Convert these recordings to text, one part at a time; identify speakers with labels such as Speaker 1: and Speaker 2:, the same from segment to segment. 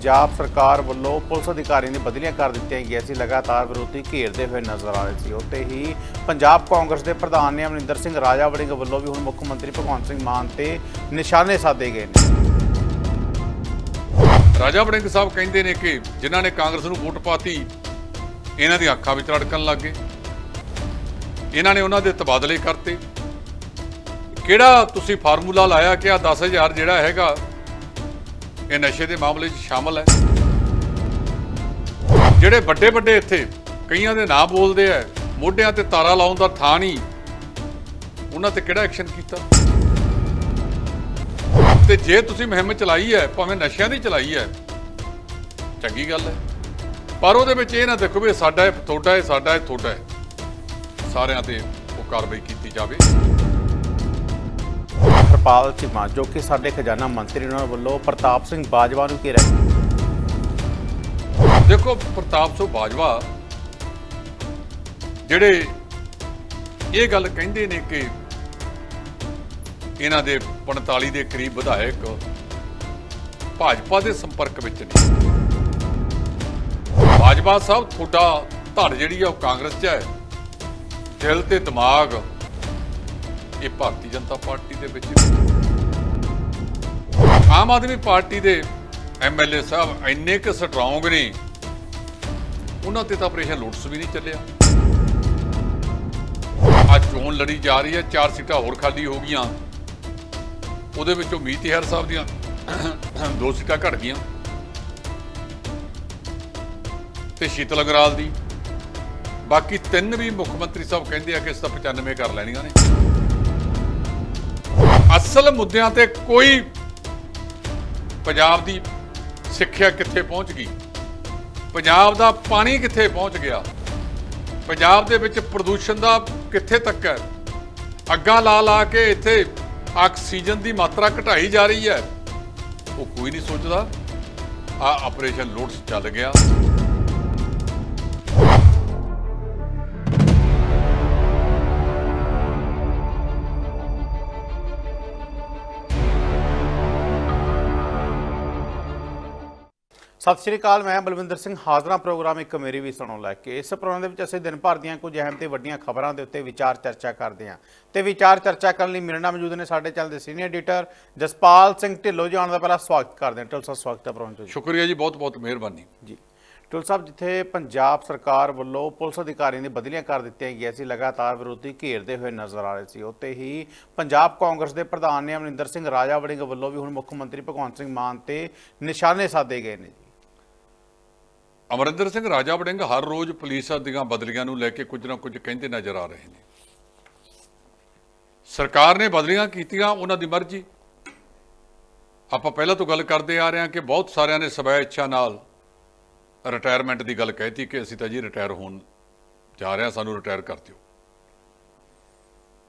Speaker 1: ਪੰਜਾਬ ਸਰਕਾਰ ਵੱਲੋਂ ਪੁਲਿਸ ਅਧਿਕਾਰੀਆਂ ਨੇ ਬਦਲੀਆਂ ਕਰ ਦਿੱਤੀਆਂ ਗਈਆਂ ਸੀ। ਲਗਾਤਾਰ ਵਿਰੋਧੀ ਘੇਰਦੇ ਹੋਏ ਨਜ਼ਰ ਆ ਰਹੇ ਸੀ। ਉੱਤੇ ਹੀ ਪੰਜਾਬ ਕਾਂਗਰਸ ਦੇ ਪ੍ਰਧਾਨ ਨੇ ਅਮਰਿੰਦਰ ਸਿੰਘ ਰਾਜਾ ਵੜਿੰਗ ਵੱਲੋਂ ਵੀ ਹੁਣ ਮੁੱਖ ਮੰਤਰੀ ਭਗਵੰਤ ਸਿੰਘ ਮਾਨ ਤੇ ਨਿਸ਼ਾਨੇ ਸਾਧੇ ਗਏ ਨੇ।
Speaker 2: ਰਾਜਾ ਵੜਿੰਗ ਸਾਹਿਬ ਕਹਿੰਦੇ ਨੇ ਕਿ ਜਿਨ੍ਹਾਂ ਨੇ ਕਾਂਗਰਸ ਨੂੰ ਵੋਟ ਪਾਤੀ, ਇਹਨਾਂ ਦੀਆਂ ਅੱਖਾਂ ਵਿੱਚ ਰੜਕਣ ਲੱਗ ਗਏ। ਇਹਨਾਂ ਨੇ ਉਹਨਾਂ ਦੇ ਤਬਾਦਲੇ ਕਰਤੇ। ਕਿਹੜਾ ਤੁਸੀਂ ਫਾਰਮੂਲਾ ਲਾਇਆ ਕਿ ਆ 10000 ਜਿਹੜਾ ਹੈਗਾ ਇਹ ਨਸ਼ੇ ਦੇ ਮਾਮਲੇ 'ਚ ਸ਼ਾਮਲ ਹੈ। ਜਿਹੜੇ ਵੱਡੇ ਵੱਡੇ ਇੱਥੇ ਕਈਆਂ ਦੇ ਨਾਂ ਬੋਲਦੇ ਆ, ਮੋਢਿਆਂ ਤੇ ਤਾਰਾ ਲਾਉਣ ਦਾ ਥਾਂ ਨਹੀਂ, ਉਹਨਾਂ ਤੇ ਕਿਹੜਾ ਐਕਸ਼ਨ ਕੀਤਾ? ਤੇ ਜੇ ਤੁਸੀਂ ਮੁਹਿੰਮ ਚਲਾਈ ਹੈ, ਭਾਵੇਂ ਨਸ਼ਿਆਂ ਦੀ ਚਲਾਈ ਹੈ, ਚੰਗੀ ਗੱਲ ਹੈ। ਪਰ ਉਹਦੇ ਵਿੱਚ ਇਹ ਨਾ ਦੇਖੋ ਵੀ ਸਾਡਾ ਇਹ ਤੁਹਾਡਾ ਹੈ, ਸਾਡਾ ਹੈ, ਤੁਹਾਡਾ ਹੈ। ਸਾਰਿਆਂ ਤੇ ਉਹ ਕਾਰਵਾਈ ਕੀਤੀ ਜਾਵੇ।
Speaker 1: ਹਰਪਾਲ ਚੀਮਾ ਜੋ ਕਿ ਸਾਡੇ ਖਜ਼ਾਨਾ ਮੰਤਰੀ ਉਹਨਾਂ ਵੱਲੋਂ ਪ੍ਰਤਾਪ ਸਿੰਘ ਬਾਜਵਾ ਨੂੰ ਘੇਰਿਆ
Speaker 2: ਦੇਖੋ, ਪ੍ਰਤਾਪ ਸਿੰਘ ਬਾਜਵਾ ਜਿਹੜੇ ਇਹ ਗੱਲ ਕਹਿੰਦੇ ਨੇ ਕਿ ਇਹਨਾਂ ਦੇ 45 ਦੇ ਕਰੀਬ ਵਿਧਾਇਕ ਭਾਜਪਾ ਦੇ ਸੰਪਰਕ ਵਿੱਚ ਨੇ। ਬਾਜਵਾ ਸਾਹਿਬ, ਤੁਹਾਡਾ ਧੜ ਜਿਹੜੀ ਆ ਉਹ ਕਾਂਗਰਸ 'ਚ ਹੈ। ਦਿਲ ਤੇ ਦਿਮਾਗ ਇਹ ਭਾਰਤੀ ਜਨਤਾ ਪਾਰਟੀ ਦੇ ਵਿੱਚ ਆਮ ਆਦਮੀ ਪਾਰਟੀ ਦੇ ਐਮਐਲਏ ਸਾਹਿਬ ਇੰਨੇ ਕੁ ਸਟਰੋਂਗ ਨੇ, ਉਹਨਾਂ ਤੇ ਤਾਂ ਆਪਰੇਸ਼ਨ ਲੁੱਟਸ ਵੀ ਨਹੀਂ ਚੱਲਿਆ। ਅੱਜ ਚੋਣ ਲੜੀ ਜਾ ਰਹੀ ਹੈ, ਚਾਰ ਸੀਟਾਂ ਹੋਰ ਖਾਲੀ ਹੋ ਗਈਆਂ। ਉਹਦੇ ਵਿੱਚੋਂ ਮੀਤ ਸਾਹਿਬ ਦੀਆਂ ਦੋ ਸੀਟਾਂ ਘਟ ਗਈਆਂ। ਤੇ ਸ਼ੀਤਲ ਅਗਰਾਲ ਦੀ। ਬਾਕੀ ਤਿੰਨ ਵੀ ਮੁੱਖ ਮੰਤਰੀ ਸਾਹਿਬ ਕਹਿੰਦੇ ਆ ਕਿ ਇਸ ਤਾਂ 95 ਕਰ ਲੈਣੀਆਂ ਨੇ। ਅਸਲ ਮੁੱਦਿਆਂ ਤੇ ਕੋਈ ਪੰਜਾਬ ਦੀ ਸਿੱਖਿਆ ਕਿੱਥੇ ਪਹੁੰਚ ਗਈ? ਪੰਜਾਬ ਦਾ ਪਾਣੀ ਕਿੱਥੇ ਪਹੁੰਚ ਗਿਆ? ਪੰਜਾਬ ਦੇ ਵਿੱਚ ਪ੍ਰਦੂਸ਼ਣ ਦਾ ਕਿੱਥੇ ਤੱਕ ਹੈ? ਅੱਗਾ ਲਾ ਲਾ ਕੇ ਇੱਥੇ ਆਕਸੀਜਨ ਦੀ ਮਾਤਰਾ ਘਟਾਈ ਜਾ ਰਹੀ ਹੈ। ਉਹ ਕੋਈ ਨਹੀਂ ਸੋਚਦਾ। ਆ ਆਪਰੇਸ਼ਨ ਲੋਟਸ ਚੱਲ ਗਿਆ।
Speaker 1: ਸਤਿ ਸ਼੍ਰੀ ਅਕਾਲ ਮੈਂ ਬਲਵਿੰਦਰ ਸਿੰਘ ਹਾਜ਼ਰਾ ਪ੍ਰੋਗਰਾਮ ਇੱਕ ਮੇਰੀ ਵੀ ਸੁਣੋ ਲੈ ਕੇ। ਇਸ ਪ੍ਰੋਗਰਾਮ ਦੇ ਵਿੱਚ ਅਸੀਂ ਦਿਨ ਭਰ ਦੀਆਂ ਕੁਝ ਅਹਿਮ ਤੇ ਵੱਡੀਆਂ ਖਬਰਾਂ ਦੇ ਉੱਤੇ ਵਿਚਾਰ ਚਰਚਾ ਕਰਦੇ ਹਾਂ। ਤੇ ਵਿਚਾਰ ਚਰਚਾ ਕਰਨ ਲਈ ਮੇਰੇ ਨਾਲ ਮੌਜੂਦ ਨੇ ਸਾਡੇ ਚੈਨਲ ਦੇ ਸੀਨੀਅਰ ਐਡੀਟਰ ਜਸਪਾਲ ਸਿੰਘ ਢਿੱਲੋਂ ਜਾਣ ਦਾ ਪਹਿਲਾਂ ਸਵਾਗਤ ਕਰਦੇ ਹਾਂ। ਢਿੱਲੋਂ ਸਾਹਿਬ ਸਵਾਗਤ ਹੈ ਪ੍ਰੋਗਰਾਮ ਜੀ।
Speaker 2: ਸ਼ੁਕਰੀਆ ਜੀ ਬਹੁਤ ਬਹੁਤ ਮਿਹਰਬਾਨੀ।
Speaker 1: ਜੀ। ਢਿੱਲੋਂ ਸਾਹਿਬ ਜਿੱਥੇ ਪੰਜਾਬ ਸਰਕਾਰ ਵੱਲੋਂ ਪੁਲਿਸ ਅਧਿਕਾਰੀਆਂ ਦੀ ਬਦਲੀਆਂ ਕਰ ਦਿੱਤੀਆਂ ਗਈਆਂ ਸੀ ਲਗਾਤਾਰ ਵਿਰੋਧੀ ਘੇਰਦੇ ਹੋਏ ਨਜ਼ਰ ਆ ਰਹੇ ਸੀ। ਉੱਤੇ ਹੀ ਪੰਜਾਬ ਕਾਂਗਰਸ ਦੇ ਪ੍ਰਧਾਨ ਨੇ ਅਮਰਿੰਦਰ ਸਿੰਘ ਰਾਜਾ ਵੜਿੰਗ ਵੱਲੋਂ ਵੀ ਹੁਣ ਮੁੱਖ ਮੰਤਰੀ ਭਗਵੰਤ ਸਿੰਘ ਮਾਨ ਤੇ ਨਿਸ਼ਾਨੇ ਸਾਧੇ ਗਏ ਨੇ ਜੀ।
Speaker 2: ਅਮਰਿੰਦਰ ਸਿੰਘ ਰਾਜਾ ਵੜਿੰਗ ਹਰ ਰੋਜ਼ ਪੁਲਿਸ ਦੀਆਂ ਬਦਲੀਆਂ ਨੂੰ ਲੈ ਕੇ ਕੁਝ ਨਾ ਕੁਝ ਕਹਿੰਦੇ ਨਜ਼ਰ ਆ ਰਹੇ ਨੇ। ਸਰਕਾਰ ਨੇ ਬਦਲੀਆਂ ਕੀਤੀਆਂ ਉਹਨਾਂ ਦੀ ਮਰਜ਼ੀ। ਆਪਾਂ ਪਹਿਲਾਂ ਤੋਂ ਗੱਲ ਕਰਦੇ ਆ ਰਹੇ ਹਾਂ ਕਿ ਬਹੁਤ ਸਾਰਿਆਂ ਨੇ ਸਵੈ ਇੱਛਾ ਨਾਲ ਰਿਟਾਇਰਮੈਂਟ ਦੀ ਗੱਲ ਕਹਿਤੀ ਕਿ ਅਸੀਂ ਤਾਂ ਜੀ ਰਿਟਾਇਰ ਹੋਣ ਜਾ ਰਹੇ ਹਾਂ, ਸਾਨੂੰ ਰਿਟਾਇਰ ਕਰ ਦਿਓ।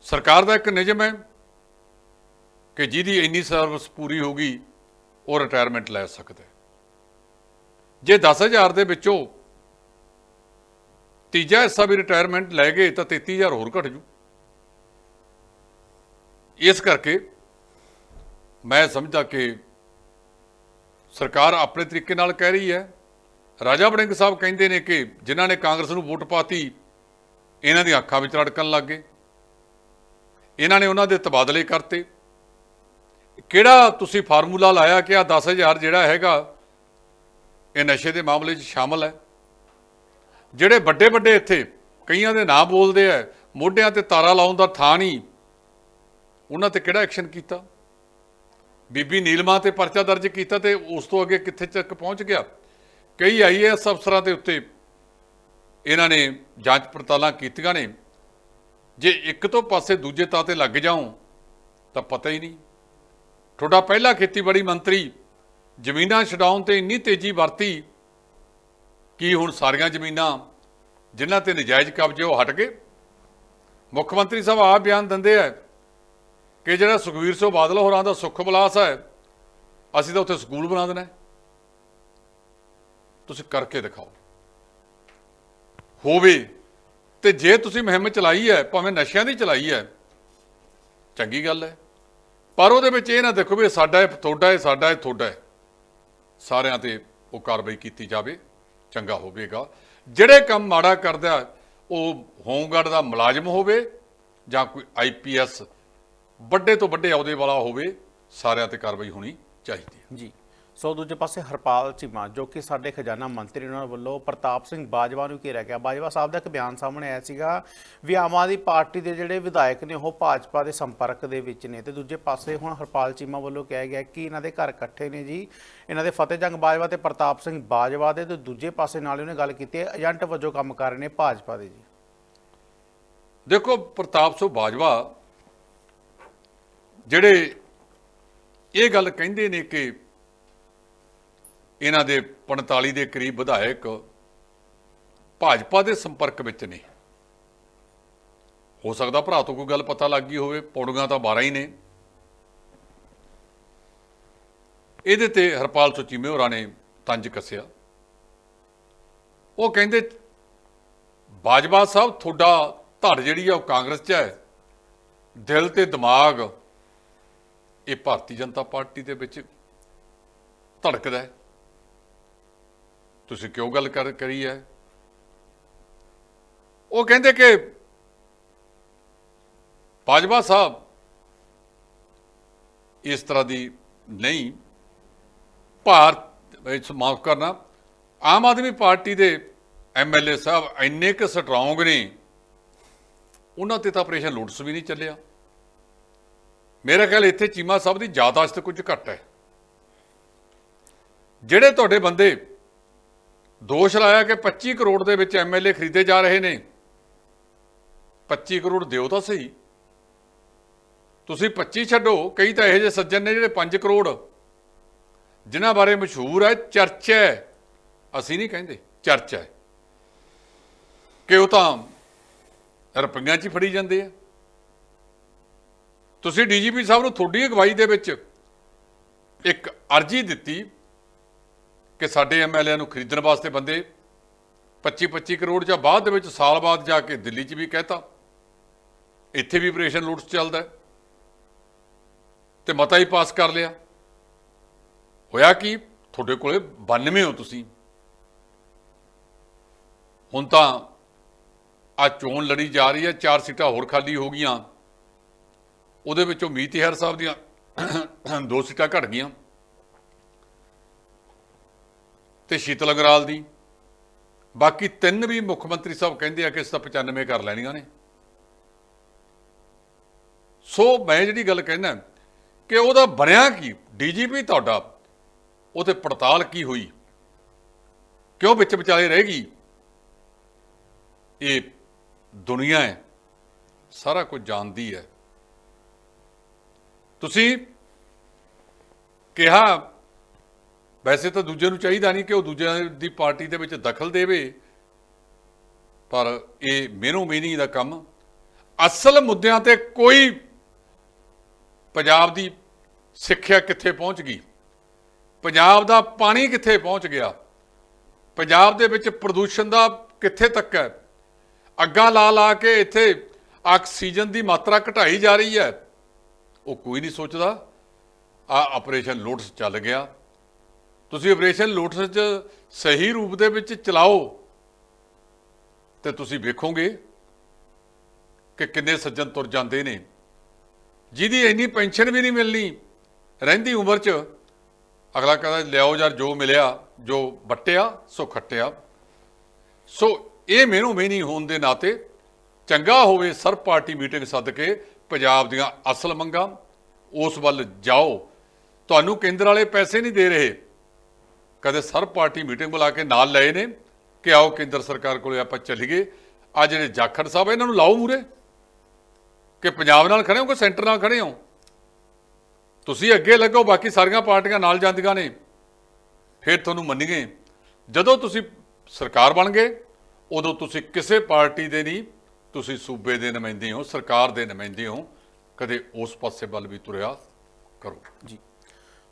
Speaker 2: ਸਰਕਾਰ ਦਾ ਇੱਕ ਨਿਯਮ ਹੈ ਕਿ ਜਿਹਦੀ ਇੰਨੀ ਸਰਵਿਸ ਪੂਰੀ ਹੋ ਗਈ, ਉਹ ਰਿਟਾਇਰਮੈਂਟ ਲੈ ਸਕਦਾ ਜੇ 10000 ਦੇ ਵਿੱਚੋਂ ਤੀਜਾ ਹਿੱਸਾ ਵੀ ਰਿਟਾਇਰਮੈਂਟ ਲੈ ਗਏ ਤਾਂ 33000 ਹੋਰ ਘਟ ਜੂ। ਇਸ ਕਰਕੇ ਮੈਂ ਸਮਝਦਾ ਕਿ ਸਰਕਾਰ ਆਪਣੇ ਤਰੀਕੇ ਨਾਲ ਕਹਿ ਰਹੀ ਹੈ। ਰਾਜਾ ਵੜਿੰਗ ਸਾਹਿਬ ਕਹਿੰਦੇ ਨੇ ਕਿ ਜਿਨ੍ਹਾਂ ਨੇ ਕਾਂਗਰਸ ਨੂੰ ਵੋਟ ਪਾਤੀ, ਇਹਨਾਂ ਦੀਆਂ ਅੱਖਾਂ ਵਿੱਚ ਰੜਕਣ ਲੱਗ ਗਏ। ਇਹਨਾਂ ਨੇ ਉਹਨਾਂ ਦੇ ਤਬਾਦਲੇ ਕਰਤੇ। ਕਿਹੜਾ ਤੁਸੀਂ ਫਾਰਮੂਲਾ ਲਾਇਆ ਕਿ ਆ 10000 ਜਿਹੜਾ ਹੈਗਾ ਇਹ ਨਸ਼ੇ ਦੇ ਮਾਮਲੇ 'ਚ ਸ਼ਾਮਲ ਹੈ। ਜਿਹੜੇ ਵੱਡੇ ਵੱਡੇ ਇੱਥੇ ਕਈਆਂ ਦੇ ਨਾਂ ਬੋਲਦੇ ਆ, ਮੋਢਿਆਂ ਤੇ ਤਾਰਾ ਲਾਉਣ ਦਾ ਥਾਂ ਨਹੀਂ। ਉਹਨਾਂ ਤੇ ਕਿਹੜਾ ਐਕਸ਼ਨ ਕੀਤਾ? ਬੀਬੀ ਨੀਲਮਾ ਤੇ ਪਰਚਾ ਦਰਜ ਕੀਤਾ ਤੇ ਉਸ ਤੋਂ ਅੱਗੇ ਕਿੱਥੇ ਤੱਕ ਪਹੁੰਚ ਗਿਆ? ਕਈ ਆਈਏਐਸ ਅਫਸਰਾਂ ਦੇ ਉੱਤੇ ਇਹਨਾਂ ਨੇ ਜਾਂਚ ਪੜਤਾਲਾਂ ਕੀਤੀਆਂ ਨੇ। ਜੇ ਇੱਕ ਤੋਂ ਪਾਸੇ ਦੂਜੇ ਤਾਂ ਤੇ ਲੱਗ ਜਾਉ, ਤਾਂ ਪਤਾ ਹੀ ਨਹੀਂ। ਤੁਹਾਡਾ ਪਹਿਲਾ ਖੇਤੀਬਾੜੀ ਮੰਤਰੀ ਜ਼ਮੀਨਾਂ ਛਡਾਉਣ ਤੇ ਇੰਨੀ ਤੇਜ਼ੀ ਵਰਤੀ ਕਿ ਹੁਣ ਸਾਰੀਆਂ ਜ਼ਮੀਨਾਂ ਜਿਨ੍ਹਾਂ ਤੇ ਨਜਾਇਜ਼ ਕਬਜ਼ੇ ਉਹ ਹਟ ਗਏ। ਮੁੱਖ ਮੰਤਰੀ ਸਾਹਿਬ ਆਪ ਬਿਆਨ ਦਿੰਦੇ ਆ ਕਿ ਜਿਹੜਾ ਸੁਖਵੀਰ ਸਿੰਘ ਬਾਦਲ ਹੋਰਾਂ ਦਾ ਸੁੱਖ ਬਲਾਸ ਹੈ, ਅਸੀਂ ਤਾਂ ਉੱਥੇ ਸਕੂਲ ਬਣਾ ਦੇਣਾ ਤੁਸੀਂ ਕਰਕੇ ਦਿਖਾਓ। ਹੋਵੇ ਤੇ ਜੇ ਤੁਸੀਂ ਮੁਹਿੰਮ ਚਲਾਈ ਹੈ, ਭਾਵੇਂ ਨਸ਼ਿਆਂ ਦੀ ਚਲਾਈ ਹੈ, ਚੰਗੀ ਗੱਲ ਹੈ। ਪਰ ਉਹਦੇ ਵਿੱਚ ਇਹ ਨਾ ਦੇਖੋ ਵੀ ਸਾਡਾ ਇਹ ਤੁਹਾਡਾ ਹੈ ਸਾਡਾ ਇਹ ਤੁਹਾਡਾ ਹੈ। ਸਾਰਿਆਂ ਤੇ ਉਹ ਕਾਰਵਾਈ ਕੀਤੀ ਜਾਵੇ, ਚੰਗਾ ਹੋਵੇਗਾ। ਜਿਹੜੇ ਕੰਮ ਮਾੜਾ ਕਰਦਾ, ਉਹ ਹੋਮਗਾਰਡ ਦਾ ਮੁਲਾਜ਼ਮ ਹੋਵੇ ਜਾਂ ਕੋਈ ਆਈਪੀਐਸ ਵੱਡੇ ਤੋਂ ਵੱਡੇ ਅਹੁਦੇ ਵਾਲਾ ਹੋਵੇ, ਸਾਰਿਆਂ ਤੇ ਕਾਰਵਾਈ ਹੋਣੀ ਚਾਹੀਦੀ ਹੈ।
Speaker 1: ਜੀ। ਸੋ ਦੂਜੇ ਪਾਸੇ ਹਰਪਾਲ ਚੀਮਾ, ਜੋ ਕਿ ਸਾਡੇ ਖਜ਼ਾਨਾ ਮੰਤਰੀ ਉਹਨਾਂ ਵੱਲੋਂ ਪ੍ਰਤਾਪ ਸਿੰਘ ਬਾਜਵਾ ਨੂੰ ਘੇਰਿਆ ਗਿਆ। ਬਾਜਵਾ ਸਾਹਿਬ ਦਾ ਇੱਕ ਬਿਆਨ ਸਾਹਮਣੇ ਆਇਆ ਸੀਗਾ, ਵੀ ਆਮ ਆਦਮੀ ਪਾਰਟੀ ਦੇ ਜਿਹੜੇ ਵਿਧਾਇਕ ਨੇ, ਉਹ ਭਾਜਪਾ ਦੇ ਸੰਪਰਕ ਦੇ ਵਿੱਚ ਨੇ। ਤੇ ਦੂਜੇ ਪਾਸੇ ਹੁਣ ਹਰਪਾਲ ਚੀਮਾ ਵੱਲੋਂ ਕਿਹਾ ਗਿਆ ਕਿ ਇਹਨਾਂ ਦੇ ਘਰ ਇਕੱਠੇ ਨੇ ਜੀ। ਇਹਨਾਂ ਦੇ ਫਤਿਹ ਜੰਗ ਬਾਜਵਾ ਤੇ ਪ੍ਰਤਾਪ ਸਿੰਘ ਬਾਜਵਾ ਦੇ, ਤੇ ਦੂਜੇ ਪਾਸੇ ਨਾਲ ਉਹਨੇ ਗੱਲ ਕੀਤੀ ਹੈ, ਏਜੰਟ ਵਜੋਂ ਕੰਮ ਕਰ ਰਹੇ ਨੇ ਭਾਜਪਾ ਦੇ ਜੀ।
Speaker 2: ਦੇਖੋ, ਪ੍ਰਤਾਪ ਸਿੰਘ ਬਾਜਵਾ ਜਿਹੜੇ ਇਹ ਗੱਲ ਕਹਿੰਦੇ ਨੇ ਕਿ ਇਹਨਾਂ ਦੇ 45 ਦੇ ਕਰੀਬ ਵਿਧਾਇਕ ਭਾਜਪਾ ਦੇ ਸੰਪਰਕ ਵਿੱਚ ਨੇ। ਹੋ ਸਕਦਾ ਭਰਾ ਤੋਂ ਕੋਈ ਗੱਲ ਪਤਾ ਲੱਗ ਗਈ ਹੋਵੇ, ਪੌੜੀਆਂ ਤਾਂ 12 ਹੀ ਨੇ। ਇਹਦੇ ਤੇ ਹਰਪਾਲ ਸੁਚੀਮੇ ਹੋਰਾਂ ਨੇ ਤੰਜ ਕੱਸਿਆ। ਉਹ ਕਹਿੰਦੇ, ਬਾਜਵਾ ਸਾਹਿਬ, ਤੁਹਾਡਾ ਧੜ ਜਿਹੜੀ ਆ ਉਹ ਕਾਂਗਰਸ 'ਚ ਹੈ। ਦਿਲ ਤੇ ਦਿਮਾਗ ਇਹ ਭਾਰਤੀ ਜਨਤਾ ਪਾਰਟੀ ਦੇ ਵਿੱਚ ਧੜਕਦਾ ਹੈ। ਤੁਸੀਂ ਕਿਉਂ ਗੱਲ ਕਰ, ਕਰੀ ਹੈ ਉਹ ਕਹਿੰਦੇ ਕਿ ਬਾਜਵਾ ਸਾਹਿਬ ਇਸ ਤਰ੍ਹਾਂ ਦੀ ਨਹੀਂ, ਭਾਰਤ ਵਿੱਚ ਮਾਫ ਕਰਨਾ, ਆਮ ਆਦਮੀ ਪਾਰਟੀ ਦੇ ਐਮਐਲਏ ਸਾਹਿਬ ਇੰਨੇ ਕੁ ਸਟਰੋਂਗ ਨੇ, ਉਹਨਾਂ ਤੇ ਤਾਂ ਆਪਰੇਸ਼ਨ ਲੋਟਸ ਵੀ ਨਹੀਂ ਚੱਲਿਆ। ਮੇਰਾ ਖਿਆਲ ਇੱਥੇ ਚੀਮਾ ਸਾਹਿਬ ਦੀ ਯਾਦਾਸ਼ਤ ਕੁਝ ਘੱਟ ਹੈ ਜਿਹੜੇ ਤੁਹਾਡੇ ਬੰਦੇ ਦੋਸ਼ ਲਾਇਆ ਕਿ 25 ਕਰੋੜ ਦੇ ਵਿੱਚ ਐਮਐਲਏ ਖਰੀਦੇ ਜਾ ਰਹੇ ਨੇ। 25 ਕਰੋੜ ਦਿਓ ਤਾਂ ਸਹੀ। ਤੁਸੀਂ 25 ਛੱਡੋ, ਕਈ ਤਾਂ ਇਹੋ ਜਿਹੇ ਸੱਜਣ ਨੇ ਜਿਹੜੇ 5 ਕਰੋੜ। ਜਿਨ੍ਹਾਂ ਬਾਰੇ ਮਸ਼ਹੂਰ ਹੈ, ਚਰਚਾ ਹੈ। ਅਸੀਂ ਨਹੀਂ ਕਹਿੰਦੇ, ਚਰਚਾ ਹੈ। ਕਿ ਉਹ ਤਾਂ ਰੁਪਈਆਂ 'ਚ ਹੀ ਫੜੀ ਜਾਂਦੇ ਆ। ਤੁਸੀਂ ਡੀਜੀਪੀ ਸਾਹਿਬ ਨੂੰ ਤੁਹਾਡੀ ਅਗਵਾਈ ਦੇ ਵਿੱਚ ਇੱਕ ਅਰਜੀ ਦਿੱਤੀ ਕਿ ਸਾਡੇ ਐਮਐਲਏ ਨੂੰ ਖਰੀਦਣ ਵਾਸਤੇ ਬੰਦੇ 25-25 ਕਰੋੜ ਜਾਂ ਬਾਅਦ ਦੇ ਵਿੱਚ ਸਾਲ ਬਾਅਦ ਜਾ ਕੇ ਦਿੱਲੀ 'ਚ ਵੀ ਕਹਿਤਾ। ਇੱਥੇ ਵੀ ਆਪਰੇਸ਼ਨ ਲੂਟਸ ਚੱਲਦਾ ਹੈ। ਤੇ ਮਤਾ ਹੀ ਪਾਸ ਕਰ ਲਿਆ। ਹੋਇਆ ਕਿ? ਤੁਹਾਡੇ ਕੋਲੇ 92 ਹੋ ਤੁਸੀਂ। ਹੁਣ ਤਾਂ ਆ ਚੋਣ ਲੜੀ ਜਾ ਰਹੀ ਹੈ, ਚਾਰ ਸੀਟਾਂ ਹੋਰ ਖਾਲੀ ਹੋ ਗਈਆਂ। ਉਹਦੇ ਵਿੱਚੋਂ ਮੀਤ ਹੈਰ ਸਾਹਿਬ ਦੀਆਂ ਦੋ ਸੀਟਾਂ ਘਟ ਗਈਆਂ। ਤੇ ਸ਼ੀਤਲ ਅਗਰਾਲ ਦੀ। ਬਾਕੀ ਤਿੰਨ ਵੀ ਮੁੱਖ ਮੰਤਰੀ ਸਾਹਿਬ ਕਹਿੰਦੇ ਆ ਕਿ ਇਸ ਤਾਂ 95 ਕਰ ਲੈਣੀਆਂ ਨੇ। ਸੋ ਮੈਂ ਜਿਹੜੀ ਗੱਲ ਕਹਿਣਾ ਕਿ ਉਹਦਾ ਬਣਿਆ ਕੀ? ਡੀਜੀਪੀ ਤੁਹਾਡਾ ਉਹ ਤੇ ਪੜਤਾਲ ਕੀ ਹੋਈ? ਕਿਉਂ ਵਿੱਚ ਵਿਚਾਲੇ ਰਹਿ ਗਈ? ਇਹ ਦੁਨੀਆ ਹੈ, ਸਾਰਾ ਕੁਝ ਜਾਣਦੀ ਹੈ। ਤੁਸੀਂ ਕਿਹਾ ਵੈਸੇ ਤਾਂ ਦੂਜੇ ਨੂੰ ਚਾਹੀਦਾ ਨਹੀਂ ਕਿ ਉਹ ਦੂਜਿਆਂ ਦੀ ਪਾਰਟੀ ਦੇ ਵਿੱਚ ਦਖਲ ਦੇਵੇ, ਪਰ ਇਹ ਮੇਨੋ ਮੇਨੀ ਦਾ ਕੰਮ। ਅਸਲ ਮੁੱਦਿਆਂ ਤੇ ਕੋਈ ਪੰਜਾਬ ਦੀ ਸਿੱਖਿਆ ਕਿੱਥੇ ਪਹੁੰਚ ਗਈ? ਪੰਜਾਬ ਦਾ ਪਾਣੀ ਕਿੱਥੇ ਪਹੁੰਚ ਗਿਆ? ਪੰਜਾਬ ਦੇ ਵਿੱਚ ਪ੍ਰਦੂਸ਼ਣ ਦਾ ਕਿੱਥੇ ਤੱਕ ਹੈ? ਅੱਗਾਂ ਲਾ ਲਾ ਕੇ ਇੱਥੇ ਆਕਸੀਜਨ ਦੀ ਮਾਤਰਾ ਘਟਾਈ ਜਾ ਰਹੀ ਹੈ। ਉਹ ਕੋਈ ਨਹੀਂ ਸੋਚਦਾ। ਆ ਆਪਰੇਸ਼ਨ ਲੋਟਸ ਚੱਲ ਗਿਆ। ਤੁਸੀਂ ਆਪਰੇਸ਼ਨ ਲੋਟਸ ਚ ਸਹੀ ਰੂਪ ਦੇ ਵਿੱਚ ਚਲਾਓ, ਤੇ ਤੁਸੀਂ ਵੇਖੋਗੇ ਕਿ ਕਿੰਨੇ ਸੱਜਣ ਤੁਰ ਜਾਂਦੇ ਨੇ। ਜਿਹਦੀ ਇੰਨੀ ਪੈਨਸ਼ਨ ਵੀ ਨਹੀਂ ਮਿਲਣੀ, ਰਹਿੰਦੀ ਉਮਰ 'ਚ, ਅਗਲਾ ਕਹਿੰਦਾ, ਲਿਆਓ ਯਾਰ, ਜੋ ਮਿਲਿਆ, ਜੋ ਵੱਟਿਆ, ਸੋ ਖੱਟਿਆ। ਸੋ ਇਹ ਮੈਨੂੰ ਨਹੀਂ ਹੋਣ ਦੇ ਨਾਤੇ ਚੰਗਾ ਹੋਵੇ ਸਰ ਪਾਰਟੀ ਮੀਟਿੰਗ ਸੱਦ ਕੇ ਪੰਜਾਬ ਦੀਆਂ ਅਸਲ ਮੰਗਾਂ, ਉਸ ਵੱਲ ਜਾਓ। ਤੁਹਾਨੂੰ ਕੇਂਦਰ ਵਾਲੇ ਪੈਸੇ ਨਹੀਂ ਦੇ ਰਹੇ। ਕਦੇ ਸਰ, ਪਾਰਟੀ ਮੀਟਿੰਗ ਬੁਲਾ ਕੇ ਨਾਲ ਲਏ ਨੇ ਕਿ ਆਓ ਕੇਂਦਰ ਸਰਕਾਰ ਕੋਲੇ ਆਪਾਂ ਚੱਲੀਏ। ਆ ਜਿਹੜੇ ਜਾਖੜ ਸਾਹਿਬ, ਇਹਨਾਂ ਨੂੰ ਲਾਓ ਮੂਰੇ ਕਿ ਪੰਜਾਬ ਨਾਲ ਖੜੇ ਹੋ ਕਿ ਸੈਂਟਰ ਨਾਲ ਖੜੇ ਹੋ? ਤੁਸੀਂ ਅੱਗੇ ਲੱਗੋ, ਬਾਕੀ ਸਾਰੀਆਂ ਪਾਰਟੀਆਂ ਨਾਲ ਜਾਂਦੀਆਂ ਨੇ। ਫਿਰ ਤੁਹਾਨੂੰ ਮੰਨੀਏ, ਜਦੋਂ ਤੁਸੀਂ ਸਰਕਾਰ ਬਣ ਗਏ, ਉਦੋਂ ਤੁਸੀਂ ਕਿਸੇ ਪਾਰਟੀ ਦੇ ਨਹੀਂ, ਤੁਸੀਂ ਸੂਬੇ ਦੇ ਨੁਮਾਇੰਦੇ ਹੋ, ਸਰਕਾਰ ਦੇ ਨੁਮਾਇੰਦੇ ਹੋ। ਕਦੇ ਉਸ ਪਾਸੇ ਵੱਲ ਵੀ ਤੁਰਿਆ ਕਰੋ।
Speaker 1: ਜੀ।